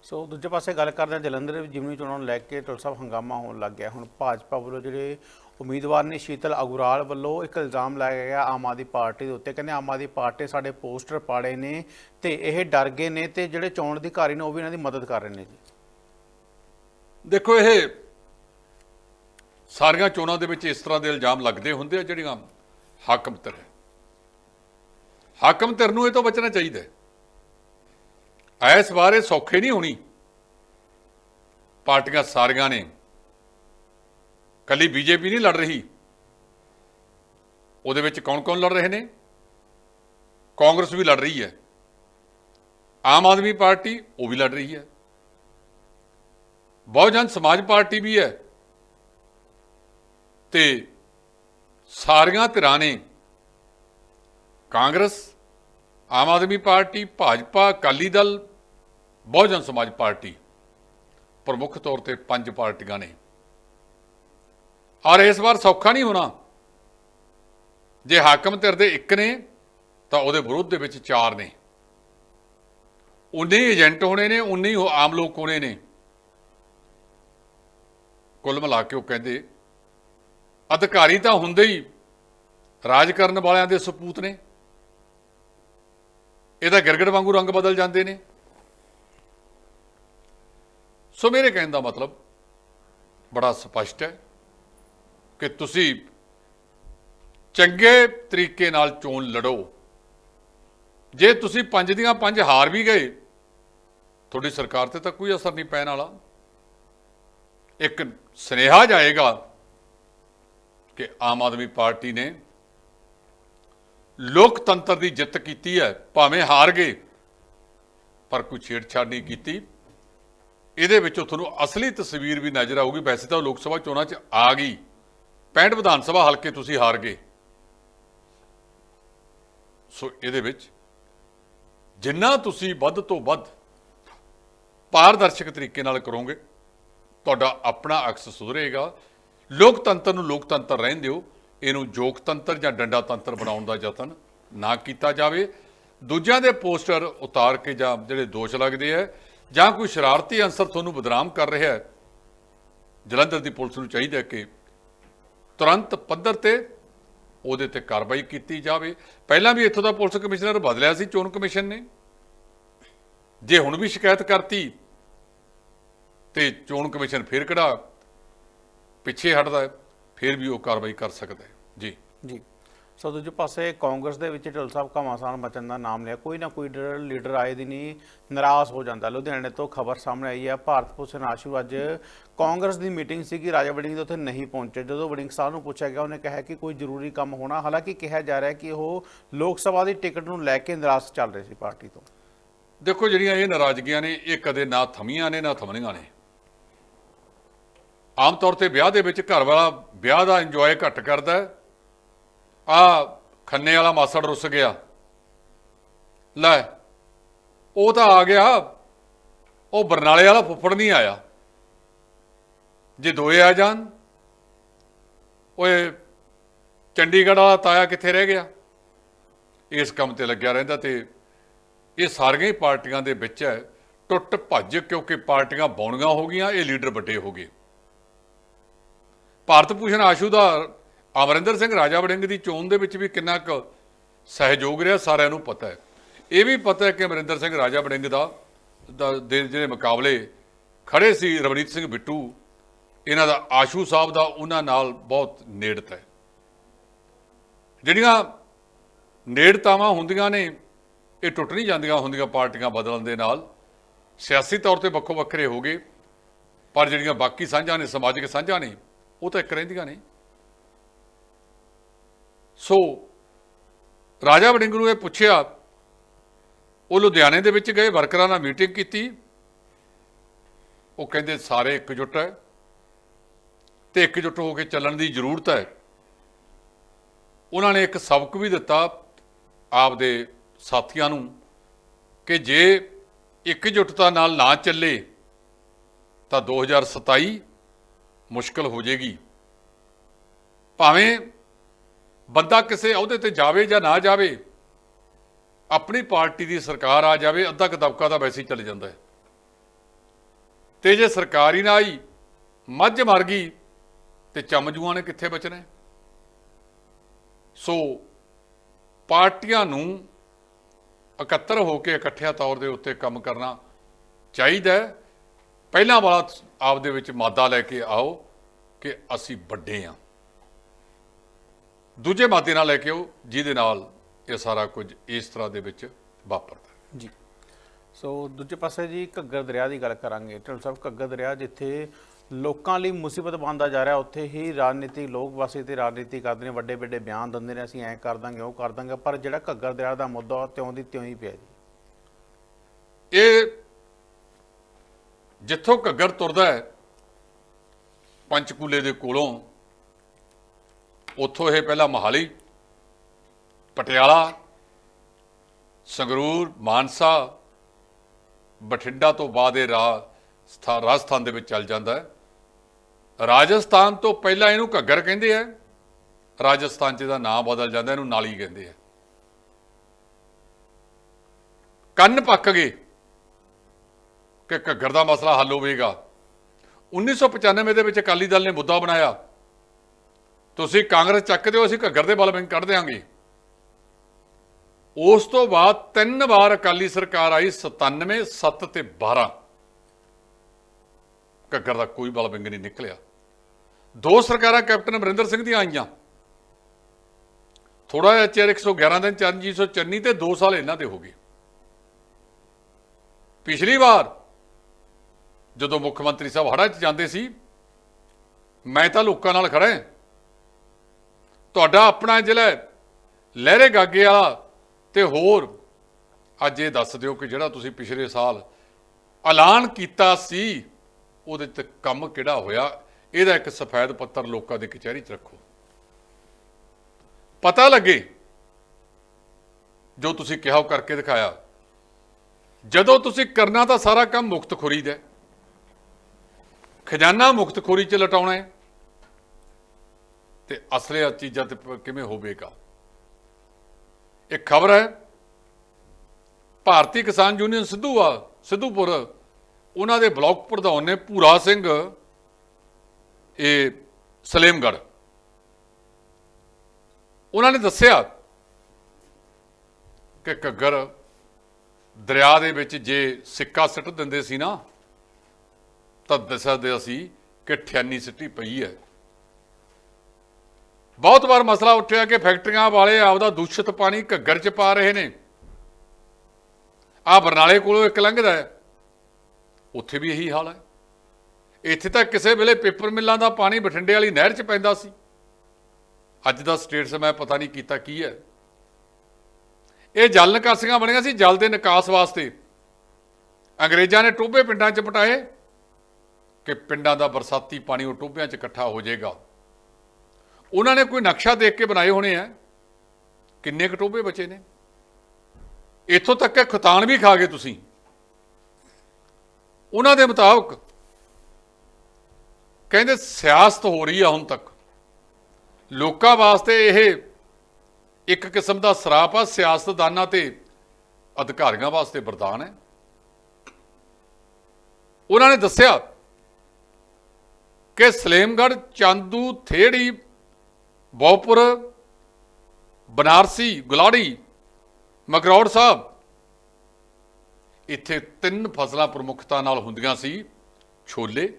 Speaker 1: ਸੋ ਦੂਜੇ ਪਾਸੇ ਗੱਲ ਕਰਦੇ ਹਾਂ ਜਲੰਧਰ ਵਿੱਚ ਜਿਮਨੀ ਚੋਣਾਂ ਨੂੰ ਲੈ ਕੇ ਟੋਲ ਸਾਹਿਬ ਹੰਗਾਮਾ ਹੋਣ ਲੱਗ ਗਿਆ। ਹੁਣ ਭਾਜਪਾ ਵੱਲੋਂ ਜਿਹੜੇ ਉਮੀਦਵਾਰ ਨੇ ਸ਼ੀਤਲ ਅਗੁਰਾਲ ਵੱਲੋਂ ਇੱਕ ਇਲਜ਼ਾਮ ਲਾਇਆ ਗਿਆ ਆਮ ਆਦਮੀ ਪਾਰਟੀ ਦੇ ਉੱਤੇ। ਕਹਿੰਦੇ ਆਮ ਆਦਮੀ ਪਾਰਟੀ ਸਾਡੇ ਪੋਸਟਰ ਪਾੜੇ ਨੇ ਤੇ ਇਹ ਡਰ ਗਏ ਨੇ ਤੇ ਜਿਹੜੇ ਚੋਣ ਅਧਿਕਾਰੀ ਨੇ ਉਹ ਵੀ ਇਹਨਾਂ ਦੀ ਮਦਦ ਕਰ ਰਹੇ ਨੇ ਜੀ।
Speaker 2: ਦੇਖੋ, ਇਹ ਸਾਰੀਆਂ ਚੋਣਾਂ ਦੇ ਵਿੱਚ ਇਸ ਤਰ੍ਹਾਂ ਦੇ ਇਲਜ਼ਾਮ ਲੱਗਦੇ ਹੁੰਦੇ ਆ ਜਿਹੜੀਆਂ ਹਾਕਮ ਧਿਰ ਹੈ। ਹਾਕਮ ਧਿਰ ਨੂੰ ਇਹ ਤੋਂ ਬਚਣਾ ਚਾਹੀਦਾ ਹੈ। ਇਸ ਬਾਰੇ ਸੌਖੇ ਨਹੀਂ ਹੋਣੀ। ਪਾਰਟੀਆਂ ਸਾਰੀਆਂ ਨੇ। ਕੱਲੀ ਬੀਜੇਪੀ ਨਹੀਂ ਲੜ ਰਹੀ। ਉਹਦੇ ਵਿੱਚ ਕੌਣ-ਕੌਣ ਲੜ ਰਹੇ ਨੇ? ਕਾਂਗਰਸ ਵੀ ਲੜ ਰਹੀ ਹੈ। ਆਮ ਆਦਮੀ ਪਾਰਟੀ ਉਹ ਵੀ ਲੜ ਰਹੀ ਹੈ। ਬਹੁਜਨ ਸਮਾਜ ਪਾਰਟੀ ਵੀ ਹੈ। ਤੇ ਸਾਰੀਆਂ ਧਿਰਾਂ ਨੇ ਕਾਂਗਰਸ ਆਮ ਆਦਮੀ ਪਾਰਟੀ, ਭਾਜਪਾ, ਅਕਾਲੀ ਦਲ, ਬਹੁਜਨ ਸਮਾਜ ਪਾਰਟੀ, ਪ੍ਰਮੁੱਖ ਤੌਰ ਤੇ ਪੰਜ ਪਾਰਟੀਆਂ ਨੇ। ਔਰ ਇਸ ਵਾਰ ਸੌਖਾ ਨਹੀਂ ਹੋਣਾ। ਜੇ ਹਾਕਮ ਧਿਰ ਦੇ ਇੱਕ ਨੇ, ਤਾਂ ਉਹਦੇ ਵਿਰੁੱਧ ਦੇ ਵਿੱਚ ਚਾਰ ਨੇ। ਉਨੇ ਹੀ ਏਜੰਟ ਹੋਣੇ ਨੇ, ਉਨੇ ਹੀ ਆਮ ਲੋਕ ਹੋਣੇ ਨੇ। ਕੁੱਲ ਮਿਲਾ ਕੇ ਉਹ ਕਹਿੰਦੇ, ਅਧਿਕਾਰੀ ਤਾਂ ਹੁੰਦੇ ਹੀ, ਰਾਜ ਕਰਨ ਵਾਲਿਆਂ ਦੇ ਸਪੂਤ ਨੇ। ਇਹਦਾ ਗਿਰਗੜ ਵਾਂਗੂ ਰੰਗ ਬਦਲ ਜਾਂਦੇ ਨੇ। ਸੋ ਮੇਰੇ ਕਹਿਣ ਦਾ ਮਤਲਬ ਬੜਾ ਸਪਸ਼ਟ ਹੈ ਕਿ ਤੁਸੀਂ ਚੰਗੇ ਤਰੀਕੇ ਨਾਲ ਚੋਣ ਲੜੋ। ਜੇ ਤੁਸੀਂ ਪੰਜ ਦੀਆਂ ਪੰਜ ਹਾਰ ਵੀ ਗਏ, ਤੁਹਾਡੀ ਸਰਕਾਰ ਤੇ ਤਾਂ ਕੋਈ ਅਸਰ ਨਹੀਂ ਪੈਣ ਵਾਲਾ। ਇੱਕ ਸਨੇਹਾ ਜਾਏਗਾ ਕਿ ਆਮ ਆਦਮੀ ਪਾਰਟੀ ਨੇ ਲੋਕਤੰਤਰ ਦੀ ਜਿੱਤ ਕੀਤੀ ਹੈ, ਭਾਵੇਂ ਹਾਰ ਗਏ, ਪਰ ਕੋਈ ਛੇੜਛਾੜ ਨਹੀਂ ਕੀਤੀ। ਇਹਦੇ ਵਿੱਚੋਂ ਤੁਹਾਨੂੰ ਅਸਲੀ ਤਸਵੀਰ ਵੀ ਨਜ਼ਰ ਆਊਗੀ। ਵੈਸੇ ਤਾਂ ਉਹ ਲੋਕ ਸਭਾ ਚੋਣਾਂ 'ਚ ਆ ਗਈ। 65 ਵਿਧਾਨ ਸਭਾ ਹਲਕੇ ਤੁਸੀਂ ਹਾਰ ਗਏ। ਸੋ ਇਹਦੇ ਵਿੱਚ ਜਿੰਨਾ ਤੁਸੀਂ ਵੱਧ ਤੋਂ ਵੱਧ ਪਾਰਦਰਸ਼ਕ ਤਰੀਕੇ ਨਾਲ ਕਰੋਗੇ, ਤੁਹਾਡਾ ਆਪਣਾ ਅਕਸ ਸੁਧਰੇਗਾ। ਲੋਕਤੰਤਰ ਨੂੰ ਲੋਕਤੰਤਰ ਰਹਿਣ ਦਿਓ। ਇਹਨੂੰ ਜੋਗਤੰਤਰ ਜਾਂ ਡੰਡਾ ਤੰਤਰ ਬਣਾਉਣ ਦਾ ਯਤਨ ਨਾ ਕੀਤਾ ਜਾਵੇ। ਦੂਜਿਆਂ ਦੇ ਪੋਸਟਰ ਉਤਾਰ ਕੇ ਜਾਂ ਜਿਹੜੇ ਦੋਸ਼ ਲੱਗਦੇ ਆ, ਜਾਂ ਕੋਈ ਸ਼ਰਾਰਤੀ ਅੰਸਰ ਤੁਹਾਨੂੰ ਬਦਨਾਮ ਕਰ ਰਿਹਾ ਹੈ, ਜਲੰਧਰ ਦੀ ਪੁਲਿਸ ਨੂੰ ਚਾਹੀਦਾ ਕਿ ਤੁਰੰਤ ਪੱਧਰ ਤੇ ਉਹਦੇ ਤੇ ਕਾਰਵਾਈ ਕੀਤੀ ਜਾਵੇ। ਪਹਿਲਾਂ ਵੀ ਇੱਥੋਂ ਦਾ ਪੁਲਿਸ ਕਮਿਸ਼ਨਰ ਬਦਲਿਆ ਸੀ, ਚੋਣ ਕਮਿਸ਼ਨ ਨੇ। ਜੇ ਹੁਣ ਵੀ ਸ਼ਿਕਾਇਤ ਕਰਤੀ, ਤੇ ਚੋਣ ਕਮਿਸ਼ਨ ਫਿਰ ਕਿਹੜਾ ਪਿੱਛੇ ਹਟਦਾ ਹੈ। ਫਿਰ ਵੀ ਉਹ ਕਾਰਵਾਈ ਕਰ ਸਕਦਾ ਹੈ। ਜੀ।
Speaker 1: ਜੀ। ਸੋ ਦੂਜੇ ਪਾਸੇ ਕਾਂਗਰਸ ਦੇ ਵਿੱਚ ਢਿੱਲ ਸਾਹਿਬ ਘਮਾਸਾਨ ਮਚਣ ਦਾ ਨਾਮ ਲਿਆ। ਕੋਈ ਨਾ ਕੋਈ ਲੀਡਰ- ਆਏ ਦਿਨ ਹੀ ਨਾਰਾਜ਼ ਹੋ ਜਾਂਦਾ। ਲੁਧਿਆਣੇ ਤੋਂ ਖਬਰ ਸਾਹਮਣੇ ਆਈ ਹੈ ਭਾਰਤ ਭੂਸ਼ਣ ਆਸ਼ੂ ਅੱਜ ਕਾਂਗਰਸ ਦੀ ਮੀਟਿੰਗ ਸੀ ਕਿ ਰਾਜਾ ਵੜਿੰਗ ਦੇ ਉੱਥੇ ਨਹੀਂ ਪਹੁੰਚੇ। ਜਦੋਂ ਵੜਿੰਗ ਸਾਹਿਬ ਨੂੰ ਪੁੱਛਿਆ ਗਿਆ ਉਹਨੇ ਕਿਹਾ ਕਿ ਕੋਈ ਜ਼ਰੂਰੀ ਕੰਮ ਹੋਣਾ। ਹਾਲਾਂਕਿ ਕਿਹਾ ਜਾ ਰਿਹਾ ਕਿ ਉਹ ਲੋਕ ਸਭਾ ਦੀ ਟਿਕਟ ਨੂੰ ਲੈ ਕੇ ਨਿਰਾਸ਼ ਚੱਲ ਰਹੇ ਸੀ ਪਾਰਟੀ ਤੋਂ।
Speaker 2: ਦੇਖੋ ਜਿਹੜੀਆਂ ਇਹ ਨਾਰਾਜ਼ਗੀਆਂ ਨੇ ਇਹ ਕਦੇ ਨਾ ਥਮੀਆਂ ਨੇ ਨਾ ਥਮਣੀਆਂ ਨੇ। ਆਮ ਤੌਰ ਤੇ ਵਿਆਹ ਦੇ ਵਿੱਚ ਘਰ ਵਾਲਾ ਵਿਆਹ ਦਾ ਇੰਜੋਏ ਘੱਟ ਕਰਦਾ ਆ ਖੰਨੇ ਵਾਲਾ ਮਾਸੜ ਰੁੱਸ ਗਿਆ। ਲੈ, ਉਹ ਤਾਂ ਆ ਗਿਆ। ਉਹ ਬਰਨਾਲੇ ਵਾਲਾ ਫੁੱਫੜ ਨਹੀਂ ਆਇਆ। ਜੇ ਦੋਏ ਆ ਜਾਣ, ਓਏ, ਚੰਡੀਗੜ੍ਹ ਵਾਲਾ ਤਾਇਆ ਕਿੱਥੇ ਰਹਿ ਗਿਆ? ਇਸ ਕੰਮ ਤੇ ਲੱਗਿਆ ਰਹਿੰਦਾ ਤੇ ਇਹ ਸਾਰੀਆਂ ਹੀ ਪਾਰਟੀਆਂ ਦੇ ਵਿੱਚ ਹੈ। ਟੁੱਟ ਭੱਜ ਕਿਉਂਕਿ ਪਾਰਟੀਆਂ ਬੌਣੀਆਂ ਹੋ ਗਈਆਂ, ਇਹ ਲੀਡਰ ਵੱਡੇ ਹੋ ਗਏ। ਭਾਰਤ ਭੂਸ਼ਣ ਆਸ਼ੂ ਦਾ ਅਮਰਿੰਦਰ ਸਿੰਘ ਰਾਜਾ ਵੜਿੰਗ ਦੀ ਚੋਣ ਦੇ ਵਿੱਚ ਵੀ ਕਿੰਨਾ ਕੁ ਸਹਿਯੋਗ ਰਿਹਾ, ਸਾਰਿਆਂ ਨੂੰ ਪਤਾ ਹੈ। ਇਹ ਵੀ ਪਤਾ ਹੈ ਕਿ ਅਮਰਿੰਦਰ ਸਿੰਘ ਰਾਜਾ ਵੜਿੰਗ ਦਾ ਦੇ ਜਿਹੜੇ ਮੁਕਾਬਲੇ ਖੜੇ ਸੀ ਰਵਨੀਤ ਸਿੰਘ ਬਿੱਟੂ, ਇਹਨਾਂ ਦਾ ਆਸ਼ੂ ਸਾਹਿਬ ਦਾ, ਉਹਨਾਂ ਨਾਲ ਬਹੁਤ ਨੇੜਤਾ ਹੈ। ਜਿਹੜੀਆਂ ਨੇੜਤਾਵਾਂ ਹੁੰਦੀਆਂ ਨੇ, ਇਹ ਟੁੱਟ ਨਹੀਂ ਜਾਂਦੀਆਂ ਹੁੰਦੀਆਂ ਪਾਰਟੀਆਂ ਬਦਲਣ ਦੇ ਨਾਲ। ਸਿਆਸੀ ਤੌਰ ਤੇ ਵੱਖੋ ਵੱਖਰੇ ਹੋ ਗਏ, ਪਰ ਜਿਹੜੀਆਂ ਬਾਕੀ ਸਾਂਝਾਂ ਨੇ, ਸਮਾਜਿਕ ਸਾਂਝਾਂ ਨੇ ਉਹ ਤਾਂ ਇੱਕ ਰਹਿੰਦੀਆਂ ਨੇ ਸੋ ਰਾਜਾ ਵੜਿੰਗ ਨੂੰ ਇਹ ਪੁੱਛਿਆ, ਉਹ ਲੁਧਿਆਣੇ ਦੇ ਵਿੱਚ ਗਏ, ਵਰਕਰਾਂ ਨਾਲ ਮੀਟਿੰਗ ਕੀਤੀ। ਉਹ ਕਹਿੰਦੇ, ਸਾਰੇ ਇਕਜੁੱਟ ਹੈ ਤੇ ਇਕਜੁੱਟ ਹੋ ਕੇ ਚੱਲਣ ਦੀ ਜ਼ਰੂਰਤ ਹੈ। ਉਹਨਾਂ ਨੇ ਇੱਕ ਸਬਕ ਵੀ ਦਿੱਤਾ ਆਪਦੇ ਸਾਥੀਆਂ ਨੂੰ ਕਿ ਜੇ ਇਕਜੁੱਟਤਾ ਨਾਲ ਨਾ ਚੱਲੇ ਤਾਂ 2027 ਮੁਸ਼ਕਲ ਹੋ ਜਾਏਗੀ। ਭਾਵੇਂ ਬੰਦਾ ਕਿਸੇ ਅਹੁਦੇ ਤੇ ਜਾਵੇ ਜਾਂ ਨਾ ਜਾਵੇ, ਆਪਣੀ ਪਾਰਟੀ ਦੀ ਸਰਕਾਰ ਆ ਜਾਵੇ, ਅੱਧਾ ਕੁ ਦਬਕਾ ਤਾਂ ਵੈਸੇ ਹੀ ਚੱਲ ਜਾਂਦਾ ਹੈ। ਤੇ ਜੇ ਸਰਕਾਰ ਹੀ ਨਾ ਆਈ, ਮੱਝ ਮਰ ਗਈ, ਤੇ ਚਮਜੂਆਂ ਨੇ ਕਿੱਥੇ ਬਚਣਾ ਸੋ ਪਾਰਟੀਆਂ ਨੂੰ ਇਕੱਤਰ ਹੋ ਕੇ ਇਕੱਠਿਆ ਤੌਰ ਦੇ ਉੱਤੇ ਕੰਮ ਕਰਨਾ ਚਾਹੀਦਾ ਪਹਿਲਾਂ ਵਾਲਾ ਆਪਦੇ ਵਿੱਚ ਮਾਦਾ ਲੈ ਕੇ ਆਓ ਕਿ ਅਸੀਂ ਵੱਡੇ ਆ। ਦੂਜੇ ਮਾਦੇ ਨਾਲ ਲੈ ਕੇ ਉਹ ਜਿਹਦੇ ਨਾਲ ਇਹ ਸਾਰਾ ਕੁਝ ਇਸ ਤਰ੍ਹਾਂ ਦੇ ਵਿੱਚ ਵਾਪਰਦਾ
Speaker 1: ਜੀ। ਸੋ ਦੂਜੇ ਪਾਸੇ ਜੀ ਘੱਗਰ ਦਰਿਆ ਦੀ ਗੱਲ ਕਰਾਂਗੇ। ਢਿੱਲੋਂ ਸਾਹਿਬ ਘੱਗਰ ਦਰਿਆ ਜਿੱਥੇ ਲੋਕਾਂ ਲਈ ਮੁਸੀਬਤ ਬਣਦਾ ਜਾ ਰਿਹਾ ਉੱਥੇ ਹੀ ਰਾਜਨੀਤਿਕ ਲੋਕ ਵਾਸੀ ਤੇ ਰਾਜਨੀਤੀ ਕਰਦੇ ਨੇ ਵੱਡੇ ਵੱਡੇ ਬਿਆਨ ਦਿੰਦੇ ਨੇ ਅਸੀਂ ਐਂ ਕਰ ਦਾਂਗੇ ਉਹ ਕਰ ਦਾਂਗੇ ਪਰ ਜਿਹੜਾ ਘੱਗਰ ਦਰਿਆ ਦਾ ਮੁੱਦਾ ਉਹ ਤਿਉਂ ਦੀ ਤਿਉਂ ਹੀ ਪਿਆ ਜੀ।
Speaker 2: ਇਹ ਜਿੱਥੋਂ ਘੱਗਰ ਤੁਰਦਾ ਹੈ, ਪੰਚਕੂਲੇ ਦੇ ਕੋਲੋਂ, ਉੱਥੋਂ ਇਹ ਪਹਿਲਾਂ ਮਹਾਲੀ, ਪਟਿਆਲਾ, ਸੰਗਰੂਰ, ਮਾਨਸਾ, ਬਠਿੰਡਾ ਤੋਂ ਬਾਅਦ ਇਹ ਰਾ- ਰਾਜਸਥਾਨ ਦੇ ਵਿੱਚ ਚੱਲ ਜਾਂਦਾ ਹੈ। ਰਾਜਸਥਾਨ ਤੋਂ ਪਹਿਲਾਂ ਇਹਨੂੰ ਘੱਗਰ ਕਹਿੰਦੇ ਆ। ਰਾਜਸਥਾਨ 'ਚ ਇਹਦਾ ਨਾਮ ਬਦਲ ਜਾਂਦਾ, ਇਹਨੂੰ ਨਾਲੀ ਕਹਿੰਦੇ ਆ। ਕੰਨ ਪੱਕ ਗਏ। ਕਿ ਘੱਗਰ ਦਾ ਮਸਲਾ ਹੱਲ ਹੋਵੇਗਾ। 1995 ਦੇ ਵਿੱਚ ਅਕਾਲੀ ਦਲ ਨੇ ਮੁੱਦਾ ਬਣਾਇਆ। ਤੁਸੀਂ ਕਾਂਗਰਸ ਚੱਕਦੇ ਹੋ ਅਸੀਂ ਘੱਗਰ ਦੇ ਬਲ ਬੈਂਕ ਕੱਢ ਦਿਆਂਗੇ। ਉਸ ਤੋਂ ਬਾਅਦ ਤਿੰਨ ਵਾਰ ਅਕਾਲੀ ਸਰਕਾਰ ਆਈ 97 7 ਤੇ 12 ਘੱਗਰ ਦਾ ਕੋਈ ਬਲ ਬੈਂਕ ਨਹੀਂ ਨਿਕਲਿਆ। ਦੋ ਸਰਕਾਰਾਂ ਕੈਪਟਨ ਅਮਰਿੰਦਰ ਸਿੰਘ ਦੀਆਂ ਆਈਆਂ। ਥੋੜਾ ਜਿਹਾ ਚਿਰ 111 ਦਿਨ ਚਰਨਜੀਤ ਸਿੰਘ ਚੰਨੀ ਤੇ 2 ਸਾਲ ਇਹਨਾਂ ਦੇ ਹੋ ਗਏ। ਪਿਛਲੀ ਵਾਰ ਜਦੋਂ ਮੁੱਖ ਮੰਤਰੀ ਸਾਹਿਬ ਹੜ੍ਹਾਂ 'ਚ ਜਾਂਦੇ ਸੀ, ਮੈਂ ਤਾਂ ਲੋਕਾਂ ਨਾਲ ਖੜਾ ਹਾਂ। ਤੁਹਾਡਾ ਆਪਣਾ ਜ਼ਿਲ੍ਹਾ ਲਹਿਰੇ ਗਾਗੇ ਵਾਲਾ, ਤੇ ਹੋਰ ਅੱਜ ਇਹ ਦੱਸ ਦਿਓ ਕਿ ਜਿਹੜਾ ਤੁਸੀਂ ਪਿਛਲੇ ਸਾਲ ਐਲਾਨ ਕੀਤਾ ਸੀ, ਉਹਦੇ ਤੇ ਕੰਮ ਕਿਹੜਾ ਹੋਇਆ? ਇਹਦਾ ਇੱਕ ਸਫੈਦ ਪੱਤਰ ਲੋਕਾਂ ਦੀ ਕਚਹਿਰੀ 'ਚ ਰੱਖੋ। ਪਤਾ ਲੱਗੇ, ਜੋ ਤੁਸੀਂ ਕਿਹਾ ਉਹ ਕਰਕੇ ਦਿਖਾਇਆ। ਜਦੋਂ ਤੁਸੀਂ ਕਰਨਾ ਤਾਂ ਸਾਰਾ ਕੰਮ ਮੁਕਤ ਖੋਰੀ ਦਾ ਹੈ। ਖਜ਼ਾਨਾ ਮੁਕਤਖੋਰੀ ਚ ਲਟਾਉਣਾ ਹੈ ਤੇ ਅਸਲੇ ਚੀਜ਼ਾਂ ਤੇ ਪ- ਕਿਵੇਂ ਹੋਵੇਗਾ? ਇੱਕ ਖਬਰ ਹੈ, ਭਾਰਤੀ ਕਿਸਾਨ ਯੂਨੀਅਨ ਸਿੱਧੂ ਆ ਸਿੱਧੂਪੁਰ, ਉਹਨਾਂ ਦੇ ਬਲਾਕ ਪ੍ਰਧਾਨ ਨੇ ਭੂਰਾ ਸਿੰਘ, ਇਹ ਸਲੇਮਗੜ ਉਹਨਾਂ ਨੇ ਦੱਸਿਆ ਕਿ ਘੱਗਰ ਦਰਿਆ ਦੇ ਵਿੱਚ ਜੇ ਸਿੱਕਾ ਸਿੱਟ ਦਿੰਦੇ ਸੀ ਨਾ ਤਾਂ ਦੱਸਦੇ ਅਸੀਂ ਕਿ ਠਿਆਨੀ ਸਿੱਟੀ ਪਈ ਹੈ। ਬਹੁਤ ਵਾਰ ਮਸਲਾ ਉੱਠਿਆ ਕਿ ਫੈਕਟਰੀਆਂ ਵਾਲੇ ਆਪਦਾ ਦੂਸ਼ਿਤ ਪਾਣੀ ਘੱਗਰ 'ਚ ਪਾ ਰਹੇ ਨੇ। ਆ ਬਰਨਾਲੇ ਕੋਲੋਂ ਇੱਕ ਲੰਘਦਾ ਹੈ। ਉੱਥੇ ਵੀ ਇਹੀ ਹਾਲ ਹੈ। ਇੱਥੇ ਤਾਂ ਕਿਸੇ ਵੇਲੇ ਪੇਪਰ ਮਿੱਲਾਂ ਦਾ ਪਾਣੀ ਬਠਿੰਡੇ ਵਾਲੀ ਨਹਿਰ 'ਚ ਪੈਂਦਾ ਸੀ। ਅੱਜ ਦਾ ਸਟੇਟਸ ਮੈਂ ਪਤਾ ਨਹੀਂ ਕੀਤਾ ਕੀ ਹੈ। ਇਹ ਜਲ ਨਿਕਾਸੀਆਂ ਬਣੀਆਂ ਸੀ ਜਲ ਦੇ ਨਿਕਾਸ ਵਾਸਤੇ। ਅੰਗਰੇਜ਼ਾਂ ਨੇ ਟੋਬੇ ਪਿੰਡਾਂ 'ਚ ਪਟਾਏ। ਕਿ ਪਿੰਡਾਂ ਦਾ ਬਰਸਾਤੀ ਪਾਣੀ ਉਹ ਟੋਭਿਆਂ 'ਚ ਇਕੱਠਾ ਹੋ ਜਾਏਗਾ। ਉਹਨਾਂ ਨੇ ਕੋਈ ਨਕਸ਼ਾ ਦੇਖ ਕੇ ਬਣਾਏ ਹੋਣੇ ਆ? ਕਿੰਨੇ ਕੁ ਟੋਬੇ ਬਚੇ ਨੇ? ਇੱਥੋਂ ਤੱਕ ਕਿ ਖਤਾਨ ਵੀ ਖਾ ਗਏ ਤੁਸੀਂ। ਉਹਨਾਂ ਦੇ ਮੁਤਾਬਕ ਕਹਿੰਦੇ ਸਿਆਸਤ ਹੋ ਰਹੀ ਆ ਹੁਣ ਤੱਕ। ਲੋਕਾਂ ਵਾਸਤੇ ਇਹ ਇੱਕ ਕਿਸਮ ਦਾ ਸਰਾਪ ਆ, ਸਿਆਸਤਦਾਨਾਂ ਤੇ ਅਧਿਕਾਰੀਆਂ ਵਾਸਤੇ ਵਰਦਾਨ ਹੈ। ਉਹਨਾਂ ਨੇ ਦੱਸਿਆ ਕਿ ਸਲੇਮਗੜ ਚਾਂਦੂ, ਥੇੜੀ, ਬੌਪੁਰ, ਬਨਾਰਸੀ, ਗੁਲਾੜੀ ਮਗਰੌੜ ਸਾਹਿਬ। ਇੱਥੇ ਤਿੰਨ ਫਸਲਾਂ ਪ੍ਰਮੁੱਖਤਾ ਨਾਲ ਹੁੰਦੀਆਂ ਸੀ, ਛੋਲੇ,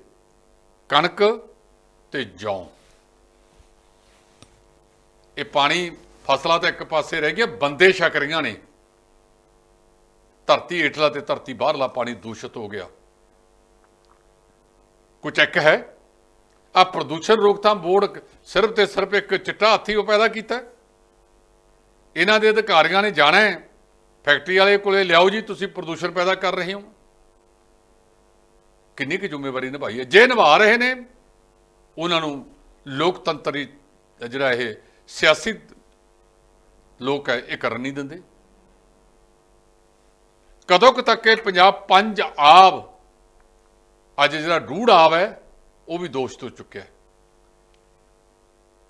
Speaker 2: ਕਣਕ ਤੇ ਜੌਂ। ਇਹ ਪਾਣੀ ਫਸਲਾਂ ਤਾਂ ਇੱਕ ਪਾਸੇ ਰਹਿ ਗਿਆ ਬੰਦੇ ਛਕ ਰਹੀਆਂ ਨੇ। ਧਰਤੀ ਹੇਠਲਾ ਤੇ ਧਰਤੀ ਬਾਹਰਲਾ ਪਾਣੀ ਦੂਸ਼ਿਤ ਹੋ ਗਿਆ। ਕੁਝ ਇੱਕ ਹੈ ਆ ਪ੍ਰਦੂਸ਼ਣ ਰੋਕਥਾਮ ਬੋਰਡ ਸਿਰਫ ਤੇ ਸਿਰਫ ਇੱਕ ਚਿੱਟਾ ਹਾਥੀ ਉਹ ਪੈਦਾ ਕੀਤਾ ਇਹਨਾਂ ਦੇ ਅਧਿਕਾਰੀਆਂ ਨੇ ਜਾਣਾ ਹੈ। ਫੈਕਟਰੀ ਵਾਲੇ ਕੋਲੇ, ਲਿਆਓ ਜੀ, ਤੁਸੀਂ ਪ੍ਰਦੂਸ਼ਣ ਪੈਦਾ ਕਰ ਰਹੇ ਹੋ। ਕਿੰਨੀ ਕੁ ਜ਼ਿੰਮੇਵਾਰੀ ਨਿਭਾਈ ਹੈ। ਜੇ ਨਿਭਾ ਰਹੇ ਨੇ, ਉਹਨਾਂ ਨੂੰ ਲੋਕਤੰਤਰੀ, ਜਿਹੜਾ ਇਹ ਸਿਆਸੀ ਲੋਕ ਹੈ, ਇਹ ਕਰਨ ਨਹੀਂ ਦਿੰਦੇ। ਕਦੋਂ ਕੁ ਤੱਕ ਇਹ ਪੰਜਾਬ ਪੰਜ ਆਬ, ਅੱਜ ਜਿਹੜਾ ਡੂੜ ਆਬ ਹੈ ਉਹ ਵੀ ਦੋਸ਼ ਤੋਂ ਚੁੱਕਿਆ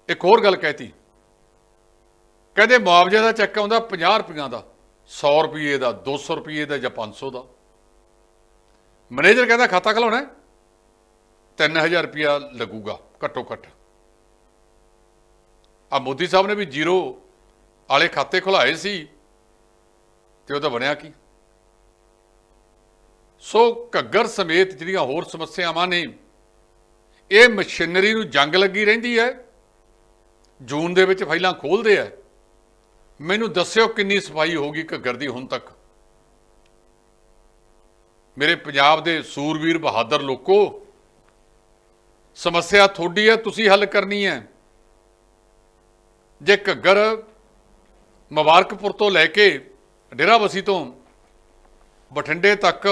Speaker 2: ਇੱਕ ਹੋਰ ਗੱਲ ਕਹਿਤੀ। ਕਹਿੰਦੇ ਮੁਆਵਜ਼ੇ ਦਾ ਚੈੱਕ ਆਉਂਦਾ 50 ਰੁਪਈਆਂ ਦਾ 100 ਰੁਪਏ ਦਾ 200 ਰੁਪਏ ਦਾ ਜਾਂ 500 ਦਾ। ਮੈਨੇਜਰ ਕਹਿੰਦਾ ਖਾਤਾ ਖਲਾਉਣਾ 3000 ਰੁਪਇਆ ਲੱਗੂਗਾ, ਘੱਟੋ ਘੱਟ। ਆ ਮੋਦੀ ਸਾਹਿਬ ਨੇ ਵੀ ਜ਼ੀਰੋ ਵਾਲੇ ਖਾਤੇ ਖੁਲਾਏ ਸੀ ਤੇ ਉਹਦਾ ਬਣਿਆ ਕੀ? ਸੋ ਘੱਗਰ ਸਮੇਤ ਜਿਹੜੀਆਂ ਹੋਰ ਸਮੱਸਿਆਵਾਂ ਨੇ ਇਹ ਮਸ਼ੀਨਰੀ ਨੂੰ ਜੰਗ ਲੱਗੀ ਰਹਿੰਦੀ ਹੈ। ਜੂਨ ਦੇ ਵਿੱਚ ਫਾਈਲਾਂ ਖੋਲਦੇ ਆ ਮੈਨੂੰ ਦੱਸਿਓ ਕਿੰਨੀ ਸਫ਼ਾਈ ਹੋਗੀ ਘੱਗਰ ਦੀ ਹੁਣ ਤੱਕ। ਮੇਰੇ ਪੰਜਾਬ ਦੇ ਸੂਰਵੀਰ ਬਹਾਦਰ ਲੋਕੋ, ਸਮੱਸਿਆ ਤੁਹਾਡੀ ਹੈ, ਤੁਸੀਂ ਹੱਲ ਕਰਨੀ ਹੈ। ਜੇ ਘੱਗਰ ਮੁਬਾਰਕਪੁਰ ਤੋਂ ਲੈ ਕੇ ਡੇਰਾਬੱਸੀ ਤੋਂ ਬਠਿੰਡੇ ਤੱਕ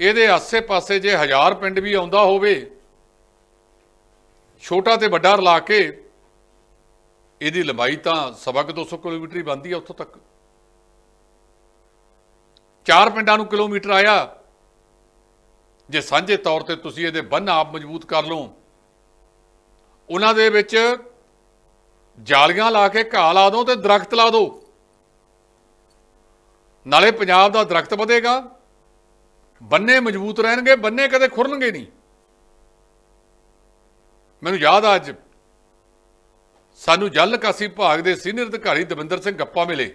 Speaker 2: ਇਹਦੇ ਆਸੇ-ਪਾਸੇ ਜੇ ਹਜ਼ਾਰ ਪਿੰਡ ਵੀ ਆਉਂਦਾ ਹੋਵੇ ਛੋਟਾ ਤੇ ਵੱਡਾ ਰਲਾ ਕੇ ਇਹਦੀ ਲੰਬਾਈ ਤਾਂ ਸਵਾ ਕੁ 200 ਕਿਲੋਮੀਟਰ ਹੀ ਬਣਦੀ ਹੈ ਉੱਥੋਂ ਤੱਕ। ਚਾਰ ਪਿੰਡਾਂ ਨੂੰ ਕਿਲੋਮੀਟਰ ਆਇਆ। ਜੇ ਸਾਂਝੇ ਤੌਰ ਤੇ ਤੁਸੀਂ ਇਹਦੇ ਬੰਨ ਆਪ ਮਜ਼ਬੂਤ ਕਰ ਲਓ, ਉਹਨਾਂ ਦੇ ਵਿੱਚ ਜਾਲੀਆਂ ਲਾ ਕੇ ਘਾਹ ਲਾ ਦਿਓ ਤੇ ਦਰਖਤ ਲਾ ਦਿਓ। ਨਾਲੇ ਪੰਜਾਬ ਦਾ ਦਰਖਤ ਵਧੇਗਾ। ਬੰਨੇ ਮਜ਼ਬੂਤ ਰਹਿਣਗੇ, ਬੰਨੇ ਕਦੇ ਖੁਰਨਗੇ ਨਹੀਂ। ਮੈਨੂੰ ਯਾਦ ਆ ਅੱਜ। ਸਾਨੂੰ ਜਲ ਨਿਕਾਸੀ ਵਿਭਾਗ ਦੇ ਸੀਨੀਅਰ ਅਧਿਕਾਰੀ ਦਵਿੰਦਰ ਸਿੰਘ ਗੱਪਾ ਮਿਲੇ।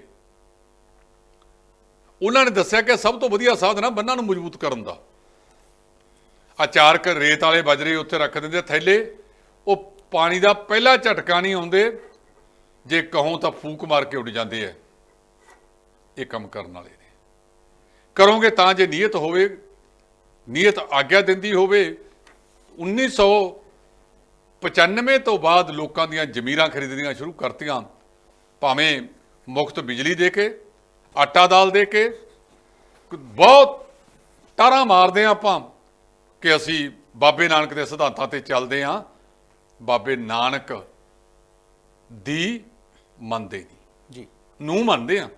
Speaker 2: ਉਹਨਾਂ ਨੇ ਦੱਸਿਆ ਕਿ ਸਭ ਤੋਂ ਵਧੀਆ ਸਾਧਨ ਆ ਬੰਨਾਂ ਨੂੰ ਮਜ਼ਬੂਤ ਕਰਨ ਦਾ। ਆ ਚਾਰ ਰੇਤ ਵਾਲੇ ਬਜਰੇ ਉੱਥੇ ਰੱਖ ਦਿੰਦੇ ਥੈਲੇ। ਉਹ ਪਾਣੀ ਦਾ ਪਹਿਲਾ ਝਟਕਾ ਨਹੀਂ ਆਉਂਦੇ। ਜੇ ਕਹੋ ਤਾਂ ਫੂਕ ਮਾਰ ਕੇ ਉੱਡ ਜਾਂਦੇ ਆ। ਇਹ ਕੰਮ ਕਰਨ ਵਾਲੇ ਨੇ। ਕਰੋਗੇ ਤਾਂ ਜੇ ਨੀਅਤ ਹੋਵੇ, ਨੀਅਤ ਆਗਿਆ ਦਿੰਦੀ ਹੋਵੇ 1995 ਤੋਂ ਬਾਅਦ ਲੋਕਾਂ ਦੀਆਂ ਜ਼ਮੀਰਾਂ ਖਰੀਦਣੀਆਂ ਸ਼ੁਰੂ ਕਰਤੀਆਂ। ਭਾਵੇਂ ਮੁਫਤ ਬਿਜਲੀ ਦੇ ਕੇ ਆਟਾ ਦਾਲ ਦੇ ਕੇ ਬਹੁਤ ਟਾਰਾਂ ਮਾਰਦੇ ਆ ਆਪਾਂ ਕਿ ਅਸੀਂ ਬਾਬੇ ਨਾਨਕ ਦੇ ਸਿਧਾਂਤਾਂ ਤੇ ਚੱਲਦੇ ਆ ਬਾਬੇ ਨਾਨਕ ਦੀ ਮੰਨਦੇ ਨਹੀਂ।
Speaker 1: ਜੀ।
Speaker 2: ਨੂੰ ਮੰਨਦੇ ਆ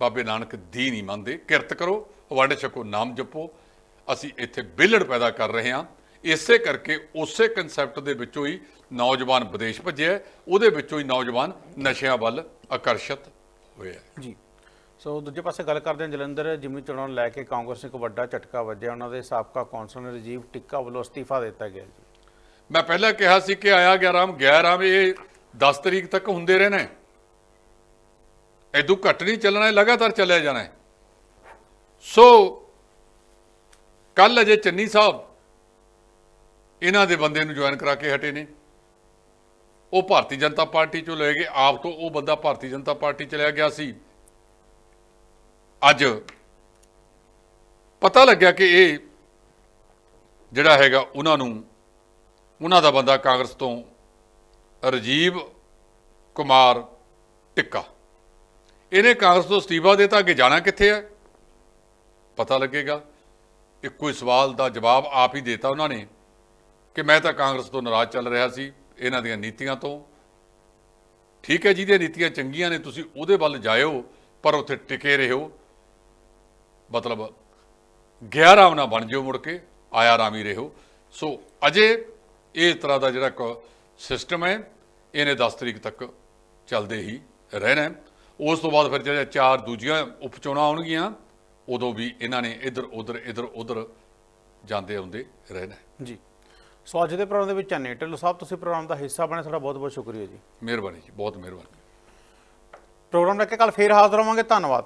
Speaker 2: ਬਾਬੇ ਨਾਨਕ ਦੀ ਨਹੀਂ ਮੰਨਦੇ। ਕਿਰਤ ਕਰੋ ਵੰਡ ਛਕੋ ਨਾਮ ਜਪੋ। ਅਸੀਂ ਇੱਥੇ ਬਿਲੜ ਪੈਦਾ ਕਰ ਰਹੇ ਹਾਂ। ਇਸੇ ਕਰਕੇ ਉਸੇ ਕਨਸੈਪਟ ਦੇ ਵਿੱਚੋਂ ਹੀ ਨੌਜਵਾਨ ਵਿਦੇਸ਼ ਭੱਜਿਆ ਉਹਦੇ ਵਿੱਚੋਂ ਹੀ ਨੌਜਵਾਨ ਨਸ਼ਿਆਂ ਵੱਲ ਆਕਰਸ਼ਿਤ ਹੋਇਆ
Speaker 1: ਜੀ। ਸੋ ਦੂਜੇ ਪਾਸੇ ਗੱਲ ਕਰਦੇ ਹਾਂ ਜਲੰਧਰ ਜਿਮਨੀ ਚੋਣਾਂ ਲੈ ਕੇ ਕਾਂਗਰਸ ਨੂੰ ਇੱਕ ਵੱਡਾ ਝਟਕਾ ਵੱਜਿਆ। ਉਹਨਾਂ ਦੇ ਸਾਬਕਾ ਕੌਂਸਲਰ ਰਜੀਵ ਟਿੱਕਾ ਵੱਲੋਂ ਅਸਤੀਫਾ ਦਿੱਤਾ ਗਿਆ ਜੀ।
Speaker 2: ਮੈਂ ਪਹਿਲਾਂ ਕਿਹਾ ਸੀ ਕਿ ਆਇਆ ਗਿਆ ਰਾਮ ਗਿਆ ਰਾਮ ਇਹ 10 ਤਰੀਕ ਤੱਕ ਹੁੰਦੇ ਰਹਿਣਾ ਐਦੂ ਘੱਟ ਨਹੀਂ ਚੱਲਣਾ ਲਗਾਤਾਰ ਚੱਲਿਆ ਜਾਣਾ ਸੋ ਕੱਲ ਅਜੇ ਚੰਨੀ ਸਾਹਿਬ ਇਹਨਾਂ ਦੇ ਬੰਦੇ ਨੂੰ ਜੁਆਇਨ ਕਰਾ ਕੇ ਹਟੇ ਨੇ। ਉਹ ਭਾਰਤੀ ਜਨਤਾ ਪਾਰਟੀ ਚੋਂ ਲੈ ਗਏ ਆਪ ਤੋਂ ਉਹ ਬੰਦਾ ਭਾਰਤੀ ਜਨਤਾ ਪਾਰਟੀ ਚਲਿਆ ਗਿਆ ਸੀ। ਅੱਜ ਪਤਾ ਲੱਗਿਆ ਕਿ ਇਹ ਜਿਹੜਾ ਹੈਗਾ ਉਹਨਾਂ ਨੂੰ, ਉਹਨਾਂ ਦਾ ਬੰਦਾ ਕਾਂਗਰਸ ਤੋਂ ਰਜੀਵ ਕੁਮਾਰ ਟਿੱਕਾ। ਇਹਨੇ ਕਾਂਗਰਸ ਤੋਂ ਅਸਤੀਫਾ ਦਿੱਤਾ ਅੱਗੇ ਜਾਣਾ ਕਿੱਥੇ ਹੈ? ਪਤਾ ਲੱਗੇਗਾ। ਇੱਕੋ ਹੀ ਸਵਾਲ ਦਾ ਜਵਾਬ ਆਪ ਹੀ ਦਿੱਤਾ ਉਹਨਾਂ ਨੇ। ਕਿ ਮੈਂ ਤਾਂ ਕਾਂਗਰਸ ਤੋਂ ਨਾਰਾਜ਼ ਚੱਲ ਰਿਹਾ ਸੀ ਇਹਨਾਂ ਦੀਆਂ ਨੀਤੀਆਂ ਤੋਂ। ਠੀਕ ਹੈ ਜਿਹਦੀਆਂ ਨੀਤੀਆਂ ਚੰਗੀਆਂ ਨੇ, ਤੁਸੀਂ ਉਹਦੇ ਵੱਲ ਜਾਇਓ, ਪਰ ਉੱਥੇ ਟਿਕੇ ਰਹੋ। ਮਤਲਬ ਗਿਆ ਰਾਮ ਨਾ ਬਣ ਜਿਓ ਮੁੜ ਕੇ, ਆਇਆ ਰਾਮ ਹੀ ਰਹੋ। ਸੋ ਅਜੇ ਇਹ ਤਰ੍ਹਾਂ ਦਾ ਜਿਹੜਾ ਸਿਸਟਮ ਹੈ, ਇਹਨੇ 10 ਤਰੀਕ ਤੱਕ ਚੱਲਦੇ ਹੀ ਰਹਿਣਾ ਉਸ ਤੋਂ ਬਾਅਦ ਫਿਰ ਜਿਹੜੇ ਚਾਰ ਦੂਜੀਆਂ ਉਪ ਚੋਣਾਂ ਆਉਣਗੀਆਂ, ਉਦੋਂ ਵੀ ਇਹਨਾਂ ਨੇ ਇੱਧਰ ਉੱਧਰ ਇੱਧਰ ਉੱਧਰ ਜਾਂਦੇ ਆਉਂਦੇ ਰਹਿਣਾ
Speaker 1: ਜੀ। ਸੋ ਅੱਜ ਦੇ ਪ੍ਰੋਗਰਾਮ ਦੇ ਵਿੱਚ ਆਨੇ ਢਿੱਲੋਂ ਸਾਹਿਬ ਤੁਸੀਂ ਪ੍ਰੋਗਰਾਮ ਦਾ ਹਿੱਸਾ ਬਣੇ ਤੁਹਾਡਾ ਬਹੁਤ ਬਹੁਤ ਸ਼ੁਕਰੀਆ ਜੀ।
Speaker 2: ਮਿਹਰਬਾਨੀ ਜੀ ਬਹੁਤ ਮਿਹਰਬਾਨੀ।
Speaker 1: ਪ੍ਰੋਗਰਾਮ ਲੈ ਕੇ ਕੱਲ ਫੇਰ ਹਾਜ਼ਰ ਹੋਵਾਂਗੇ ਧੰਨਵਾਦ।